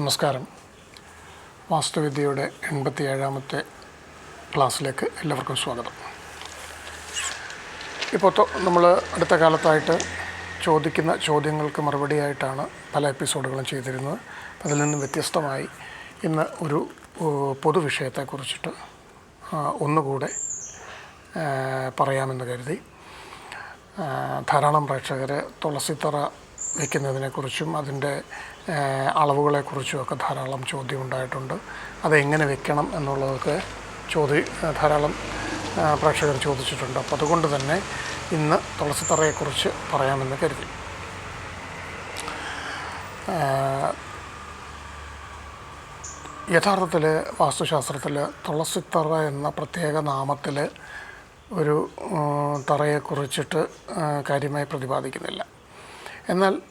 നമസ്കാരം. വാസ്തുവിദ്യയുടെ എൺപത്തി ഏഴാമത്തെ ക്ലാസ്സിലേക്ക് എല്ലാവർക്കും സ്വാഗതം. ഇപ്പോൾ നമ്മൾ അടുത്ത കാലത്തായിട്ട് ചോദിക്കുന്ന ചോദ്യങ്ങൾക്ക് മറുപടിയായിട്ടാണ് പല എപ്പിസോഡുകളും ചെയ്തിരുന്നത്. അതിൽ നിന്നും വ്യത്യസ്തമായി ഇന്ന് ഒരു പൊതുവിഷയത്തെക്കുറിച്ചിട്ട് ഒന്നുകൂടെ പറയാമെന്ന് കരുതി. ധാരാളം പ്രേക്ഷകർ തുളസിത്തറ വെക്കുന്നതിനെക്കുറിച്ചും അതിന്റെ അളവുകളെ അളവുകളെക്കുറിച്ചും ഒക്കെ ധാരാളം ചോദ്യം ഉണ്ടായിട്ടുണ്ട് അതെങ്ങനെ വെക്കണം എന്നുള്ളതൊക്കെ ചോദ്യ ധാരാളം പ്രേക്ഷകർ ചോദിച്ചിട്ടുണ്ട്. അപ്പോൾ അതുകൊണ്ട് തന്നെ ഇന്ന് തുളസിത്തറയെക്കുറിച്ച് പറയാമെന്ന് കരുതി. യഥാർത്ഥത്തിൽ വാസ്തുശാസ്ത്രത്തിൽ തുളസിത്തറ എന്ന പ്രത്യേക നാമത്തിൽ ഒരു തറയെക്കുറിച്ചിട്ട് കാര്യമായി പ്രതിപാദിക്കുന്നില്ല. എന്നാൽ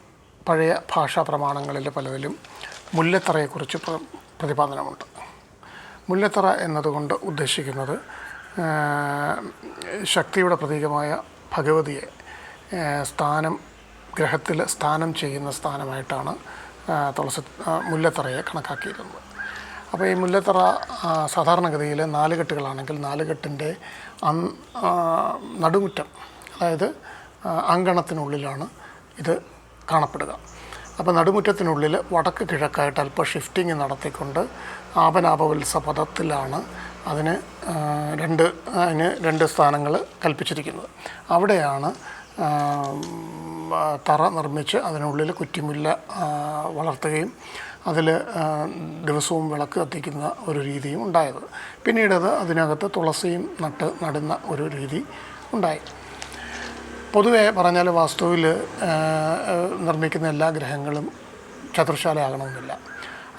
പഴയ ഭാഷാ പ്രമാണങ്ങളിൽ പലതിലും മുല്ലത്തറയെക്കുറിച്ച് പ്ര- പ്രതിപാദനമുണ്ട്. മുല്ലത്തറ എന്നതുകൊണ്ട് ഉദ്ദേശിക്കുന്നത് ശക്തിയുടെ പ്രതീകമായ ഭഗവതിയെ സ്ഥാനം ഗ്രഹത്തിൽ സ്ഥാനം ചെയ്യുന്ന സ്ഥാനമായിട്ടാണ് തുളസി മുല്ലത്തറയെ കണക്കാക്കിയിരുന്നത്. അപ്പോൾ ഈ മുല്ലത്തറ സാധാരണഗതിയിൽ നാലുകെട്ടുകളാണെങ്കിൽ നാലുകെട്ടിന്റെ അൻ നടുമുറ്റം അതായത് അങ്കണത്തിനുള്ളിലാണ് ഇത് കാണപ്പെടുക. അപ്പോൾ നടുമുറ്റത്തിനുള്ളിൽ വടക്ക് കിഴക്കായിട്ട് അല്പം ഷിഫ്റ്റിംഗ് നടത്തിക്കൊണ്ട് ആപനാപവത്സ പദത്തിലാണ് അതിന് രണ്ട് അതിന് രണ്ട് സ്ഥാനങ്ങൾ കൽപ്പിച്ചിരിക്കുന്നത്. അവിടെയാണ് തറ നിർമ്മിച്ച് അതിനുള്ളിൽ കുറ്റിമുല്ല വളർത്തുകയും അതിൽ ദിവസവും വിളക്ക് കത്തിക്കുന്ന ഒരു രീതിയും ഉണ്ടായത്. പിന്നീടത് അത് അതിനകത്ത് തുളസിയും നട്ട് നടുന്ന ഒരു രീതി ഉണ്ടായി. പൊതുവെ പറഞ്ഞാൽ വാസ്തുവിൽ നിർമ്മിക്കുന്ന എല്ലാ ഗ്രഹങ്ങളും ചതുർശാല ആകണമെന്നില്ല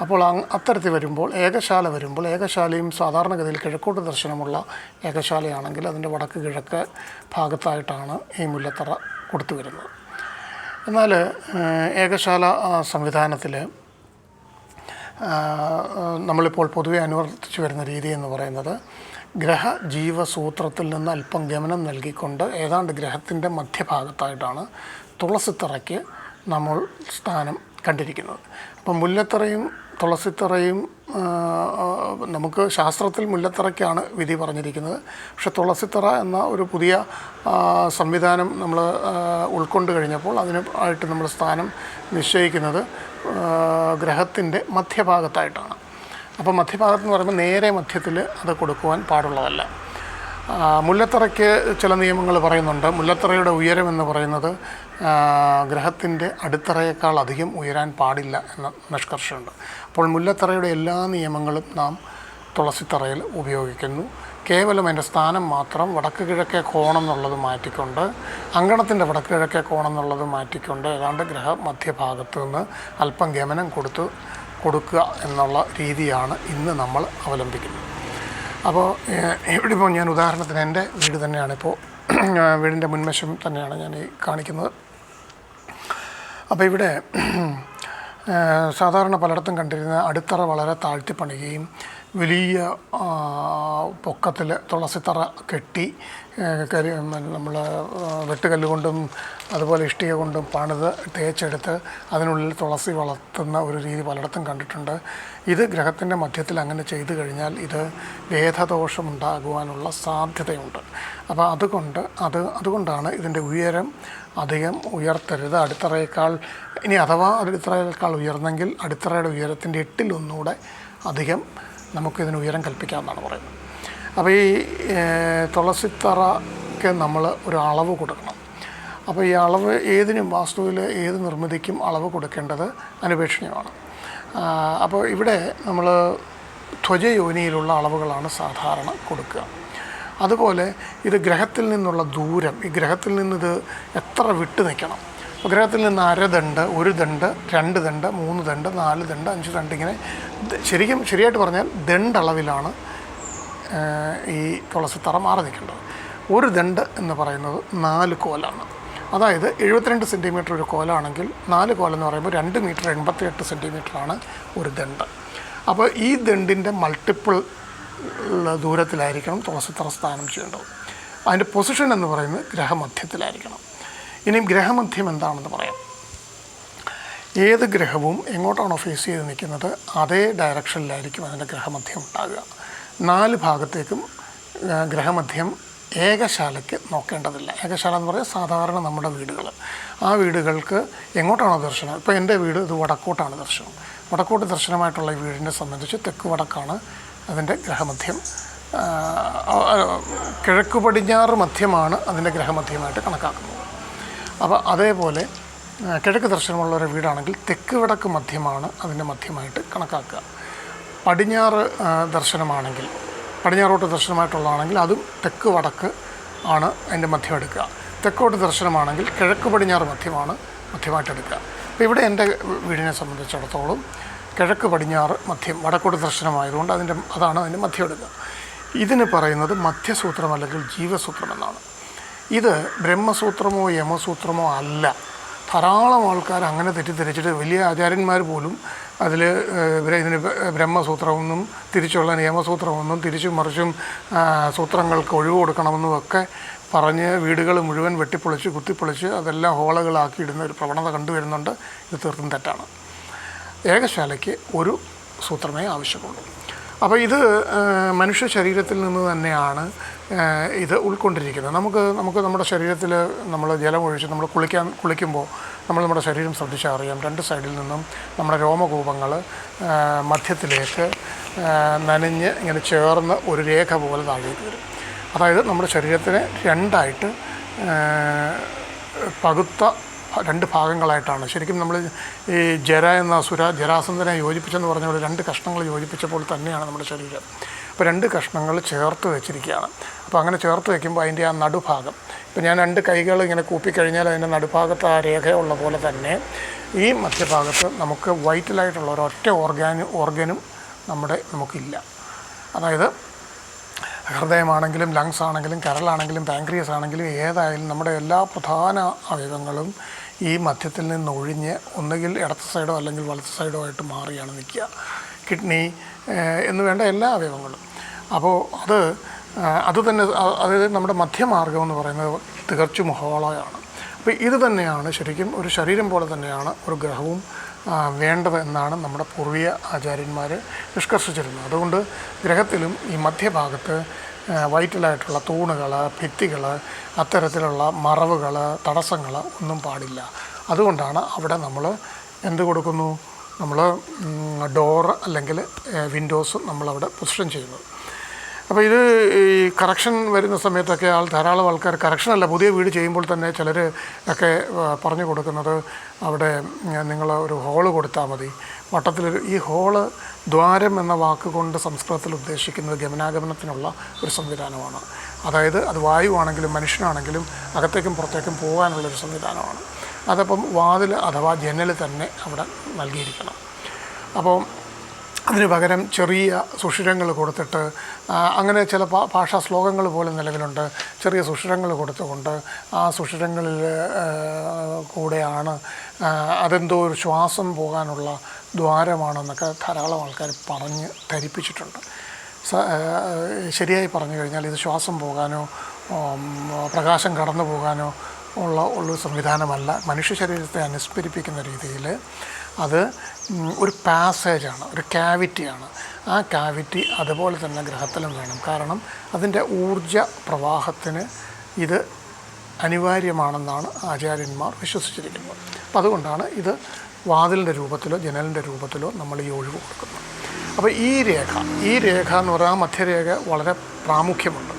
അപ്പോൾ അത്തരത്തിൽ വരുമ്പോൾ ഏകശാല വരുമ്പോൾ ഏകശാലയും സാധാരണഗതിയിൽ കിഴക്കോട്ട് ദർശനമുള്ള ഏകശാലയാണെങ്കിൽ അതിന്റെ വടക്ക് കിഴക്ക് ഭാഗത്തായിട്ടാണ് ഈ മുല്ലത്തറ കൊടുത്തു വരുന്നത്. എന്നാൽ ഏകശാല സംവിധാനത്തിൽ നമ്മളിപ്പോൾ പൊതുവെ അനുവർത്തിച്ചു വരുന്ന രീതി എന്ന് പറയുന്നത് ഗ്രഹ ജീവസൂത്രത്തിൽ നിന്ന് അല്പം ഗമനം നൽകിക്കൊണ്ട് ഏതാണ്ട് ഗ്രഹത്തിന്റെ മധ്യഭാഗത്തായിട്ടാണ് തുളസിത്തറയ്ക്ക് നമ്മൾ സ്ഥാനം കണ്ടിരിക്കുന്നത്. അപ്പം മുല്ലത്തറയും തുളസിത്തറയും നമുക്ക് ശാസ്ത്രത്തിൽ മുല്ലത്തറയ്ക്കാണ് വിധി പറഞ്ഞിരിക്കുന്നത്. പക്ഷെ തുളസിത്തറ എന്ന ഒരു പുതിയ സംവിധാനം നമ്മൾ ഉൾക്കൊണ്ട് കഴിഞ്ഞപ്പോൾ അതിന് ആയിട്ട് നമ്മൾ സ്ഥാനം നിശ്ചയിക്കുന്നത് ഗ്രഹത്തിന്റെ മധ്യഭാഗത്തായിട്ടാണ്. അപ്പോൾ മധ്യഭാഗത്ത് എന്ന് പറയുമ്പോൾ നേരെ മധ്യത്തിൽ അത് കൊടുക്കുവാൻ പാടുള്ളതല്ല. മുല്ലത്തറയ്ക്ക് ചില നിയമങ്ങൾ പറയുന്നുണ്ട്. മുല്ലത്തറയുടെ ഉയരം എന്ന് പറയുന്നത് ഗ്രഹത്തിന്റെ അടിത്തറയേക്കാൾ അധികം ഉയരാൻ പാടില്ല എന്ന നിഷ്കർഷമുണ്ട് അപ്പോൾ മുല്ലത്തറയുടെ എല്ലാ നിയമങ്ങളും നാം തുളസിത്തറയിൽ ഉപയോഗിക്കുന്നു. കേവലം അതിന്റെ സ്ഥാനം മാത്രം വടക്ക് കിഴക്കേ കോണം എന്നുള്ളത് മാറ്റിക്കൊണ്ട് അങ്കണത്തിന്റെ വടക്ക് കിഴക്കേ കോണം എന്നുള്ളത് മാറ്റിക്കൊണ്ട് ഏതാണ്ട് ഗ്രഹ മധ്യഭാഗത്ത് നിന്ന് അല്പം ഗമനം കൊടുത്ത്. കൊടുക്കുക എന്നുള്ള രീതിയാണ് ഇന്ന് നമ്മൾ അവലംബിക്കുന്നത്. അപ്പോൾ എവിടെ ഇപ്പോൾ ഞാൻ ഉദാഹരണത്തിന് എന്റെ വീട് തന്നെയാണ് ഇപ്പോൾ വീടിന്റെ മുൻവശം തന്നെയാണ് ഞാൻ ഈ കാണിക്കുന്നത്. അപ്പോൾ ഇവിടെ സാധാരണ പലയിടത്തും കണ്ടിരുന്ന അടിത്തറ വളരെ താഴ്ത്തി പണിയുകയും വലിയ പൊക്കത്തിൽ തുളസിത്തറ കെട്ടി കരി നമ്മൾ വെട്ടുകല്ല് കൊണ്ടും അതുപോലെ ഇഷ്ടിക കൊണ്ടും പണിത് തേച്ചെടുത്ത് അതിനുള്ളിൽ തുളസി വളർത്തുന്ന ഒരു രീതി പലയിടത്തും കണ്ടിട്ടുണ്ട്. ഇത് ഗ്രഹത്തിന്റെ മധ്യത്തിൽ അങ്ങനെ ചെയ്തു കഴിഞ്ഞാൽ ഇത് വേദദോഷം ഉണ്ടാകുവാനുള്ള സാധ്യതയുണ്ട്. അപ്പോൾ അതുകൊണ്ട് അത് അതുകൊണ്ടാണ് ഇതിന്റെ ഉയരം അധികം ഉയർത്തരുത്. അടിത്തറയേക്കാൾ ഇനി അഥവാ അടിത്തറയേക്കാൾ ഉയർന്നെങ്കിൽ അടിത്തറയുടെ ഉയരത്തിന്റെ എട്ടിലൊന്നുകൂടെ അധികം നമുക്കിതിന് ഉയരം കൽപ്പിക്കാമെന്നാണ് പറയുന്നത്. അപ്പോൾ ഈ തുളസിത്തറയ്ക്ക് നമ്മൾ ഒരു അളവ് കൊടുക്കണം. അപ്പോൾ ഈ അളവ് ഏതിനും വാസ്തുവിൽ ഏത് നിർമ്മിതിക്കും അളവ് കൊടുക്കേണ്ടത് അനുപേക്ഷണീയമാണ്. അപ്പോൾ ഇവിടെ നമ്മൾ ധ്വജയോനിയിലുള്ള അളവുകളാണ് സാധാരണ കൊടുക്കുക. അതുപോലെ ഇത് ഗ്രഹത്തിൽ നിന്നുള്ള ദൂരം ഈ ഗ്രഹത്തിൽ നിന്നിത് എത്ര വിട്ടു നിൽക്കണം അപ്പോൾ ഗ്രഹത്തിൽ നിന്ന് അരദണ്ട് ഒരു ദണ്ട് രണ്ട് ദണ്ട് മൂന്ന് ദണ്ട് നാല് ദണ്ട് അഞ്ച് ദണ്ട് ഇങ്ങനെ ശരിക്കും ശരിയായിട്ട് പറഞ്ഞാൽ ദണ്ടളവിലാണ് ഈ ഈ തുളസിത്തറ മാറി നിൽക്കേണ്ടത്. ഒരു ദണ്ട് എന്ന് പറയുന്നത് നാല് കോലാണ്. അതായത് എഴുപത്തിരണ്ട് സെന്റിമീറ്റർ ഒരു കോലാണെങ്കിൽ നാല് കോലെന്ന് പറയുമ്പോൾ രണ്ട് മീറ്റർ എൺപത്തിയെട്ട് സെന്റിമീറ്ററാണ് ഒരു ദണ്ട് അപ്പോൾ ഈ ദണ്ടിന്റെ മൾട്ടിപ്പിൾ ദൂരത്തിലായിരിക്കണം തുളസിത്തറ സ്ഥാനം ചെയ്യേണ്ടത്. അതിന്റെ പൊസിഷൻ എന്ന് പറയുന്നത് ഗ്രഹമധ്യത്തിലായിരിക്കണം. ഇനിയും ഗ്രഹമധ്യം എന്താണെന്ന് പറയാം. ഏത് ഗ്രഹവും എങ്ങോട്ടാണോ ഫേസ് ചെയ്ത് നിൽക്കുന്നത് അതേ ഡയറക്ഷനിലായിരിക്കും അതിന്റെ ഗ്രഹമധ്യം ഉണ്ടാകുക. നാല് ഭാഗത്തേക്കും ഗ്രഹമധ്യം ഏകശാലയ്ക്ക് നോക്കേണ്ടതില്ല. ഏകശാല എന്ന് പറയുന്നത് സാധാരണ നമ്മുടെ വീടുകൾ. ആ വീടുകൾക്ക് എങ്ങോട്ടാണോ ദർശനം? ഇപ്പോൾ എന്റെ വീട് ഇത് വടക്കോട്ടാണ് ദർശനം. വടക്കോട്ട് ദർശനമായിട്ടുള്ള വീടിനെ സംബന്ധിച്ച് തെക്ക് വടക്കാണ് അതിന്റെ ഗ്രഹമധ്യം. കിഴക്ക് പടിഞ്ഞാറ് മധ്യമാണ് അതിന്റെ ഗ്രഹമധ്യമായിട്ട് കണക്കാക്കുന്നത്. അപ്പോൾ അതേപോലെ കിഴക്ക് ദർശനമുള്ള ഒരു വീടാണെങ്കിൽ തെക്ക് വടക്ക് മധ്യമാണ് അതിന്റെ മധ്യമായിട്ട് കണക്കാക്കുക. പടിഞ്ഞാറ് ദർശനമാണെങ്കിൽ പടിഞ്ഞാറോട്ട് ദർശനമായിട്ടുള്ളതാണെങ്കിൽ അതും തെക്ക് വടക്ക് ആണ് അതിന്റെ മധ്യം എടുക്കുക. തെക്കോട്ട് ദർശനമാണെങ്കിൽ കിഴക്ക് പടിഞ്ഞാറ് മധ്യമാണ് മധ്യമായിട്ട് എടുക്കുക. അപ്പോൾ ഇവിടെ എന്റെ വീടിനെ സംബന്ധിച്ചിടത്തോളം കിഴക്ക് പടിഞ്ഞാറ് മധ്യം വടക്കോട്ട് ദർശനമായതുകൊണ്ട് അതിന്റെ അതാണ് അതിന്റെ മധ്യം എടുക്കുക. ഇതിന് പറയുന്നത് മധ്യസൂത്രം അല്ലെങ്കിൽ ജീവസൂത്രം എന്നാണ്. ഇത് ബ്രഹ്മസൂത്രമോ യമസൂത്രമോ അല്ല. ധാരാളം ആൾക്കാർ അങ്ങനെ തെറ്റിദ്ധരിച്ചിട്ട് വലിയ ആചാര്യന്മാർ പോലും അതിൽ ഇതിന് ബ്രഹ്മസൂത്രമെന്നും തിരിച്ചുള്ള നിയമസൂത്രമെന്നും തിരിച്ചും മറിച്ചും സൂത്രങ്ങൾക്ക് ഒഴിവ് കൊടുക്കണമെന്നും ഒക്കെ പറഞ്ഞ് വീടുകൾ മുഴുവൻ വെട്ടിപ്പൊളിച്ച് കുത്തിപ്പൊളിച്ച് അതെല്ലാം ഹോളുകളാക്കി ഇടുന്ന ഒരു പ്രവണത കണ്ടുവരുന്നുണ്ട് ഇത് തീർത്തും തെറ്റാണ്. ഏകശാലയ്ക്ക് ഒരു സൂത്രമേ ആവശ്യമുള്ളൂ. അപ്പോൾ ഇത് മനുഷ്യ ശരീരത്തിൽ നിന്ന് തന്നെയാണ് ഇത് ഉൾക്കൊണ്ടിരിക്കുന്നത്. നമുക്ക് നമുക്ക് നമ്മുടെ ശരീരത്തിൽ നമ്മൾ ജലം ഒഴിച്ച് നമ്മൾ കുളിക്കാൻ കുളിക്കുമ്പോൾ നമ്മൾ നമ്മുടെ ശരീരം ശ്രദ്ധിച്ചാൽ അറിയാം. രണ്ട് സൈഡിൽ നിന്നും നമ്മുടെ രോമകൂപങ്ങൾ മധ്യത്തിലേക്ക് നനഞ്ഞ് ഇങ്ങനെ ചേർന്ന് ഒരു രേഖ പോലെ താഴേക്ക് വരും. അതായത് നമ്മുടെ ശരീരത്തിനെ രണ്ടായിട്ട് പകുത്ത രണ്ട് ഭാഗങ്ങളായിട്ടാണ്. ശരിക്കും നമ്മൾ ഈ ജര എന്ന സുര ജരാസന്ധനെ യോജിപ്പിച്ചെന്ന് പറഞ്ഞ പോലെ രണ്ട് കഷ്ണങ്ങൾ യോജിപ്പിച്ചപ്പോൾ തന്നെയാണ് നമ്മുടെ ശരീരം. അപ്പോൾ രണ്ട് കഷ്ണങ്ങൾ ചേർത്ത് വെച്ചിരിക്കുകയാണ്. അപ്പോൾ അങ്ങനെ ചേർത്ത് വയ്ക്കുമ്പോൾ അതിന്റെ ആ നടുഭാഗം. ഇപ്പോൾ ഞാൻ രണ്ട് കൈകൾ ഇങ്ങനെ കൂപ്പിക്കഴിഞ്ഞാൽ അതിന്റെ നടുഭാഗത്ത് ആ രേഖയുള്ള പോലെ തന്നെ ഈ മധ്യഭാഗത്ത് നമുക്ക് വൈറ്റലായിട്ടുള്ള ഒരൊറ്റ ഓർഗാനും ഓർഗനും നമ്മുടെ നമുക്കില്ല. അതായത് ഹൃദയമാണെങ്കിലും ലങ്സ് ആണെങ്കിലും കരളാണെങ്കിലും പാൻക്രിയസ് ആണെങ്കിലും ഏതായാലും നമ്മുടെ എല്ലാ പ്രധാന അവയവങ്ങളും ഈ മധ്യത്തിൽ നിന്ന് ഒഴിഞ്ഞ് ഒന്നുകിൽ ഇടത്ത സൈഡോ അല്ലെങ്കിൽ വലത്ത സൈഡോ ആയിട്ട് മാറിയാണ് നിൽക്കുക. കിഡ്നി എന്ന് വേണ്ട എല്ലാ അവയവങ്ങളും. അപ്പോൾ അത് അത് തന്നെ അതായത് നമ്മുടെ മധ്യമാർഗം എന്ന് പറയുന്നത് തികച്ചും ഹോളയാണ്. അപ്പോൾ ഇത് തന്നെയാണ് ശരിക്കും ഒരു ശരീരം പോലെ തന്നെയാണ് ഒരു ഗ്രഹവും വേണ്ടത് എന്നാണ് നമ്മുടെ പൂർവീയ ആചാര്യന്മാർ നിഷ്കർഷിച്ചിരുന്നത്. അതുകൊണ്ട് ഗ്രഹത്തിലും ഈ മധ്യഭാഗത്ത് വൈറ്റലായിട്ടുള്ള തൂണുകൾ ഭിത്തികൾ അത്തരത്തിലുള്ള മറവുകൾ തടസ്സങ്ങൾ ഒന്നും പാടില്ല. അതുകൊണ്ടാണ് അവിടെ നമ്മൾ എന്ത് കൊടുക്കുന്നു? നമ്മൾ ഡോർ അല്ലെങ്കിൽ വിൻഡോസ് നമ്മളവിടെ പൊസിഷൻ ചെയ്യുന്നത്. അപ്പോൾ ഇത് ഈ കറക്ഷൻ വരുന്ന സമയത്തൊക്കെ ആൾ ധാരാളം ആൾക്കാർ കറക്ഷൻ അല്ല പുതിയ വീട് ചെയ്യുമ്പോൾ തന്നെ ചിലർ ഒക്കെ പറഞ്ഞു കൊടുക്കുന്നത് അവിടെ നിങ്ങൾ ഒരു ഹോൾ കൊടുത്താൽ മതി. വട്ടത്തിലൊരു ഈ ഹോൾ ദ്വാരം എന്ന വാക്കുകൊണ്ട് സംസ്കൃതത്തിൽ ഉദ്ദേശിക്കുന്നത് ഗമനാഗമനത്തിനുള്ള ഒരു സംവിധാനമാണ്. അതായത് അത് വായുവാണെങ്കിലും മനുഷ്യനാണെങ്കിലും അകത്തേക്കും പുറത്തേക്കും പോകാനുള്ളൊരു സംവിധാനമാണ്. അതപ്പം വാതിൽ അഥവാ ജനൽ തന്നെ അവിടെ നൽകിയിരിക്കണം. അപ്പോൾ അതിന് പകരം ചെറിയ സുഷിരങ്ങൾ കൊടുത്തിട്ട് അങ്ങനെ ചില ഭാഷാ ശ്ലോകങ്ങൾ പോലും നിലവിലുണ്ട്. ചെറിയ സുഷിരങ്ങൾ കൊടുത്തുകൊണ്ട് ആ സുഷിരങ്ങളിൽ കൂടെയാണ് അതെന്തോ ഒരു ശ്വാസം പോകാനുള്ള ദ്വാരമാണെന്നൊക്കെ ധാരാളം ആൾക്കാർ പറഞ്ഞ് ധരിപ്പിച്ചിട്ടുണ്ട്. ശരിയായി പറഞ്ഞു കഴിഞ്ഞാൽ ഇത് ശ്വാസം പോകാനോ പ്രകാശം കടന്നു പോകാനോ ഉള്ള ഉള്ള സംവിധാനമല്ല. മനുഷ്യ ശരീരത്തെ അനുസ്മരിപ്പിക്കുന്ന രീതിയിൽ അത് ഒരു പാസേജാണ് ഒരു ക്യാവിറ്റിയാണ്. ആ ക്യാവിറ്റി അതുപോലെ തന്നെ ഗ്രഹത്തിലും വേണം. കാരണം അതിന്റെ ഊർജ പ്രവാഹത്തിന് ഇത് അനിവാര്യമാണെന്നാണ് ആചാര്യന്മാർ വിശ്വസിച്ചിരിക്കുന്നത്. അപ്പം അതുകൊണ്ടാണ് ഇത് വാതിലിന്റെ രൂപത്തിലോ ജനലിന്റെ രൂപത്തിലോ നമ്മൾ ഈ ഒഴിവ് കൊടുക്കുന്നത്. അപ്പോൾ ഈ രേഖ ഈ രേഖ എന്ന് പറഞ്ഞാൽ ആ മധ്യരേഖ വളരെ പ്രാമുഖ്യമുണ്ട്.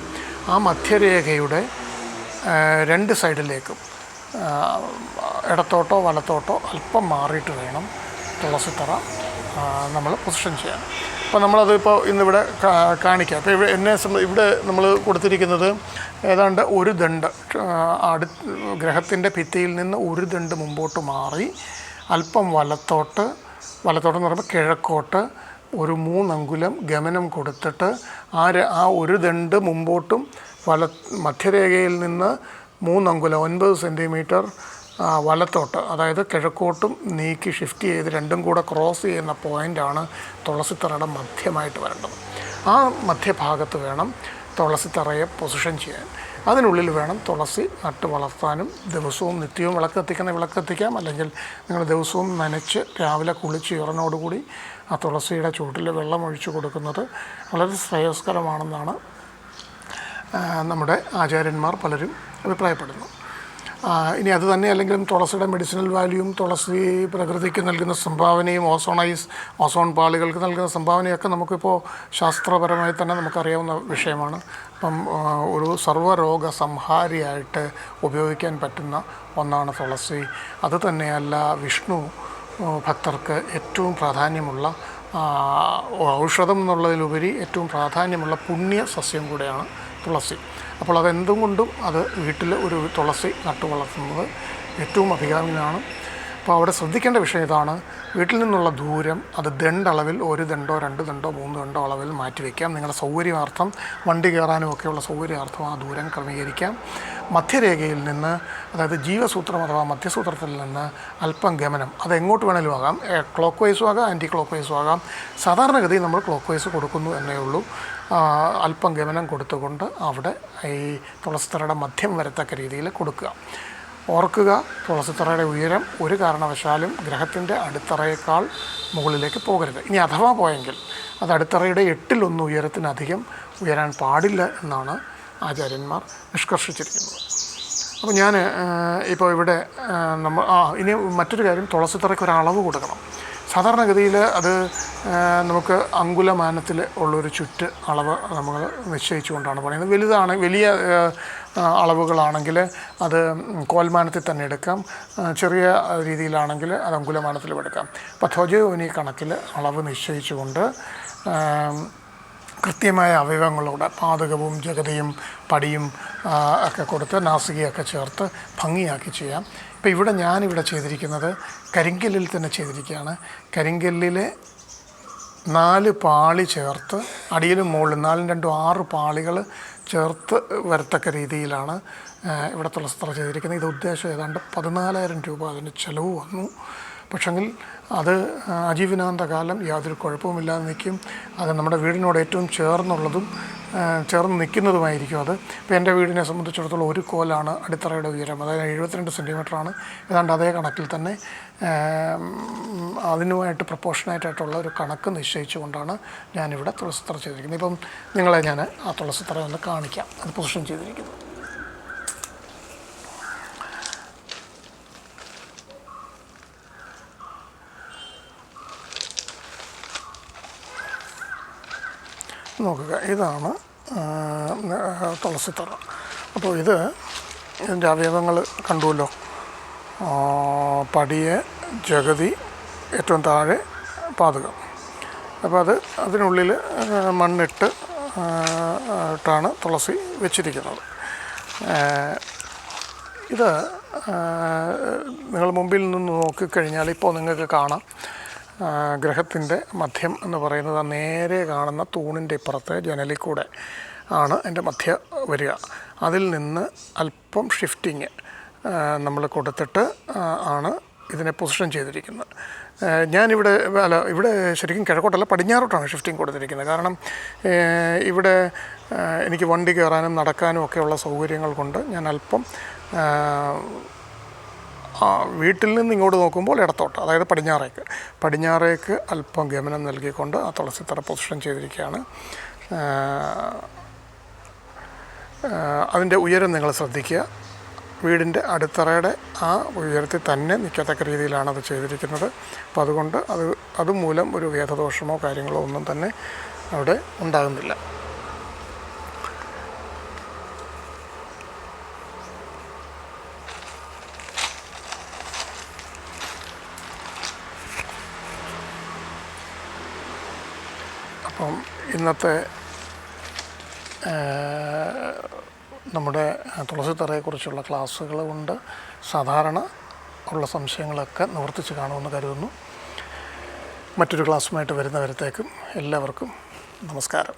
ആ മധ്യരേഖയുടെ രണ്ട് സൈഡിലേക്കും ഇടത്തോട്ടോ വലത്തോട്ടോ അല്പം മാറിയിട്ട് വേണം തുളസിത്തറ നമ്മൾ പൊസിഷൻ ചെയ്യാൻ. അപ്പോൾ നമ്മളത് ഇപ്പോൾ ഇന്നിവിടെ കാണിക്കാം. അപ്പോൾ ഇവിടെ എന്നെ സംബന്ധിച്ച് ഇവിടെ നമ്മൾ കൊടുത്തിരിക്കുന്നത് ഏതാണ്ട് ഒരു ദണ്ട് അടു ഗ്രഹത്തിന്റെ ഭിത്തിയിൽ നിന്ന് ഒരു ദണ്ട് മുമ്പോട്ട് മാറി അല്പം വലത്തോട്ട് വലത്തോട്ടെന്ന് പറയുമ്പോൾ കിഴക്കോട്ട് ഒരു മൂന്നങ്കുലം ഗമനം കൊടുത്തിട്ട് ആ ആ ഒരു ദണ്ട് മുമ്പോട്ടും വല മധ്യരേഖയിൽ നിന്ന് മൂന്നങ്കുലം ഒൻപത് സെന്റിമീറ്റർ വലത്തോട്ട് അതായത് കിഴക്കോട്ടും നീക്കി ഷിഫ്റ്റ് ചെയ്ത് രണ്ടും കൂടെ ക്രോസ് ചെയ്യുന്ന പോയിന്റാണ് തുളസിത്തറയുടെ മധ്യമായിട്ട് വരേണ്ടത്. ആ മധ്യഭാഗത്ത് വേണം തുളസിത്തറയെ പൊസിഷൻ ചെയ്യാൻ. അതിനുള്ളിൽ വേണം തുളസി നട്ട് വളർത്താനും ദിവസവും നിത്യവും വിളക്ക് എത്തിക്കുന്ന വിളക്ക് എത്തിക്കാം അല്ലെങ്കിൽ നിങ്ങൾ ദിവസവും നനച്ച് രാവിലെ കുളിച്ച് ഇറനോടുകൂടി ആ തുളസിയുടെ ചൂട്ടിൽ വെള്ളം ഒഴിച്ചു കൊടുക്കുന്നത് വളരെ ശ്രേയസ്കരമാണെന്നാണ് നമ്മുടെ ആചാര്യന്മാർ പലരും അഭിപ്രായപ്പെടുന്നു. ഇനി അത് തന്നെ അല്ലെങ്കിലും തുളസിയുടെ മെഡിസിനൽ വാല്യൂവും തുളസി പ്രകൃതിക്ക് നൽകുന്ന സംഭാവനയും ഓസോണൈസ് ഓസോൺ പാളികൾക്ക് നൽകുന്ന സംഭാവനയൊക്കെ നമുക്കിപ്പോൾ ശാസ്ത്രപരമായി തന്നെ നമുക്കറിയാവുന്ന വിഷയമാണ്. അപ്പം ഒരു സർവരോഗ സംഹാരിയായിട്ട് ഉപയോഗിക്കാൻ പറ്റുന്ന ഒന്നാണ് തുളസി. അത് തന്നെയല്ല വിഷ്ണു ഭക്തർക്ക് ഏറ്റവും പ്രാധാന്യമുള്ള ഔഷധം എന്നുള്ളതിലുപരി ഏറ്റവും പ്രാധാന്യമുള്ള പുണ്യ സസ്യം കൂടെയാണ് തുളസി. അപ്പോൾ അതെന്തും കൊണ്ടും അത് വീട്ടിൽ ഒരു തുളസി നട്ടു വളർത്തുന്നത് ഏറ്റവും അഭികാമ്യമാണ് അപ്പോൾ അവിടെ ശ്രദ്ധിക്കേണ്ട വിഷയം ഇതാണ്. വീട്ടിൽ നിന്നുള്ള ദൂരം അത് ദണ്ടളവിൽ ഒരു ദണ്ടോ രണ്ട് ദണ്ടോ മൂന്ന് ദണ്ടോ അളവിൽ മാറ്റിവെക്കാം നിങ്ങളുടെ സൗകര്യാർത്ഥം വണ്ടി കയറാനും ഒക്കെയുള്ള സൗകര്യാർത്ഥം ആ ദൂരം ക്രമീകരിക്കാം. മധ്യരേഖയിൽ നിന്ന് അതായത് ജീവസൂത്രം അഥവാ മധ്യസൂത്രത്തിൽ നിന്ന് അല്പം ഗമനം അത് എങ്ങോട്ട് വേണേലും ആകാം. ക്ലോക്ക് വൈസും ആകാം ആന്റി ക്ലോക്ക് വൈസും ആകാം. സാധാരണഗതിയിൽ നമ്മൾ ക്ലോക്ക് വൈസ് കൊടുക്കുന്നു എന്നേ ഉള്ളൂ. അല്പം ഗമനം കൊടുത്തുകൊണ്ട് അവിടെ ഈ തുളസിത്തറയുടെ മധ്യം വരത്തക്ക രീതിയിൽ കൊടുക്കുക. ഓർക്കുക തുളസിത്തറയുടെ ഉയരം ഒരു കാരണവശാലും ഗ്രഹത്തിന്റെ അടിത്തറയേക്കാൾ മുകളിലേക്ക് പോകരുത്. ഇനി അഥവാ പോയെങ്കിൽ അത് അടിത്തറയുടെ എട്ടിലൊന്ന് ഉയരത്തിനധികം ഉയരാൻ പാടില്ല എന്നാണ് ആചാര്യന്മാർ നിഷ്കർഷിച്ചിരിക്കുന്നത്. അപ്പോൾ ഞാൻ ഇപ്പോൾ ഇവിടെ നമ്മൾ ആ ഇനി മറ്റൊരു കാര്യം തുളസിത്തറയ്ക്ക് ഒരു അളവ് കൊടുക്കണം. സാധാരണഗതിയിൽ അത് നമുക്ക് അങ്കുലമാനത്തിൽ ഉള്ളൊരു ചുറ്റ് അളവ് നമ്മൾ നിശ്ചയിച്ചുകൊണ്ടാണ് പറയുന്നത്. വലുതാണ് വലിയ അളവുകളാണെങ്കിൽ അത് കോൽമാനത്തിൽ തന്നെ എടുക്കാം. ചെറിയ രീതിയിലാണെങ്കിൽ അത് അങ്കുലമാനത്തിലും എടുക്കാം. ധ്വജയോനി കണക്കിൽ അളവ് നിശ്ചയിച്ചുകൊണ്ട് കൃത്യമായ അവയവങ്ങളോടെ പാതകവും ജഗതയും പടിയും ഒക്കെ കൊടുത്ത് നാസികയൊക്കെ ചേർത്ത് ഭംഗിയാക്കി ചെയ്യാം. ഇപ്പോൾ ഇവിടെ ഞാനിവിടെ ചെയ്തിരിക്കുന്നത് കരിങ്കല്ലിൽ തന്നെ ചെയ്തിരിക്കുകയാണ്. കരിങ്കല്ലിലെ നാല് പാളി ചേർത്ത് അടിയിലും മുകളിലും നാലും രണ്ടും ആറ് പാളികൾ ചേർത്ത് വരത്തക്ക രീതിയിലാണ് ആ, ഇവിടെ തുളസിത്തറ ചെയ്തിരിക്കുന്നത്. ഇത് ഉദ്ദേശം ഏതാണ്ട് പതിനാലായിരം രൂപ അതിന് ചിലവ് വന്നു. പക്ഷെങ്കിൽ അത് ആജീവനാന്ത കാലം യാതൊരു കുഴപ്പവുമില്ലാതെ നിൽക്കും. അത് നമ്മുടെ വീടിനോട് ഏറ്റവും ചേർന്നുള്ളതും ചേർന്ന് നിൽക്കുന്നതുമായിരിക്കും അത്. ഇപ്പോൾ എന്റെ വീടിനെ സംബന്ധിച്ചിടത്തോളം ഒരു കോലാണ് അടിത്തറയുടെ ഉയരം അതായത് എഴുപത്തിരണ്ട് സെന്റിമീറ്ററാണ്. ഏതാണ്ട് അതേ കണക്കിൽ തന്നെ അതിനുമായിട്ട് പ്രപ്പോർഷനായിട്ടായിട്ടുള്ള ഒരു കണക്ക് നിശ്ചയിച്ചുകൊണ്ടാണ് ഞാനിവിടെ തുളസിത്തറ ചെയ്തിരിക്കുന്നത്. ഇപ്പം നിങ്ങളെ ഞാൻ ആ തുളസിത്തറ ഒന്ന് കാണിക്കാം. അത് പൊസിഷൻ ചെയ്തിരിക്കുന്നത് നോക്കുക. ഇതാണ് തുളസിത്തറ അപ്പോൾ ഇത് ഇതിന്റെ അവയവങ്ങൾ കണ്ടുവല്ലോ. പടിയെ ജഗതി ഏറ്റവും താഴെ പാതകം. അപ്പോൾ അത് അതിനുള്ളിൽ മണ്ണിട്ട് ട്ടാണ് തുളസി വെച്ചിരിക്കുന്നത്. ഇത് നിങ്ങൾ മുമ്പിൽ നിന്ന് നോക്കിക്കഴിഞ്ഞാൽ ഇപ്പോൾ നിങ്ങൾക്ക് കാണാം. ഗ്രഹത്തിന്റെ മധ്യം എന്ന് പറയുന്നത് ആ നേരെ കാണുന്ന തൂണിന്റെ ഇപ്പുറത്തെ ജനലിൽ കൂടെ ആണ് എന്റെ മധ്യ വരിക. അതിൽ നിന്ന് അല്പം ഷിഫ്റ്റിങ് നമ്മൾ കൊടുത്തിട്ട് ആണ് ഇതിനെ പൊസിഷൻ ചെയ്തിരിക്കുന്നത്. ഞാനിവിടെ അല്ല ഇവിടെ ശരിക്കും കിഴക്കോട്ടല്ല പടിഞ്ഞാറോട്ടാണ് ഷിഫ്റ്റിംഗ് കൊടുത്തിരിക്കുന്നത്. കാരണം ഇവിടെ എനിക്ക് വണ്ടി കയറാനും നടക്കാനും ഒക്കെയുള്ള സൗകര്യങ്ങൾ കൊണ്ട് ഞാൻ അല്പം വീട്ടിൽ നിന്ന് ഇങ്ങോട്ട് നോക്കുമ്പോൾ ഇടത്തോട്ട് അതായത് പടിഞ്ഞാറേക്ക്. പടിഞ്ഞാറേക്ക് അല്പം ഗമനം നൽകിക്കൊണ്ട് ആ തുളസിത്തറ പൊസിഷൻ ചെയ്തിരിക്കുകയാണ്. അതിന്റെ ഉയരം നിങ്ങൾ ശ്രദ്ധിക്കുക. വീടിന്റെ അടിത്തറയുടെ ആ ഉയരത്തിൽ തന്നെ നിൽക്കത്തക്ക രീതിയിലാണ് അത് ചെയ്തിരിക്കുന്നത്. അപ്പോൾ അതുകൊണ്ട് അത് അതുമൂലം ഒരു വേദദോഷമോ കാര്യങ്ങളോ ഒന്നും തന്നെ അവിടെ ഉണ്ടാകുന്നില്ല. അപ്പം ഇന്നത്തെ നമ്മുടെ തുളസിത്തറയെക്കുറിച്ചുള്ള ക്ലാസ്സുകൾ കൊണ്ട് സാധാരണ ഉള്ള സംശയങ്ങളൊക്കെ നിവർത്തിച്ച് കാണുമെന്ന് കരുതുന്നു. മറ്റൊരു ക്ലാസ്സുമായിട്ട് വരുന്നവരത്തേക്കും എല്ലാവർക്കും നമസ്കാരം.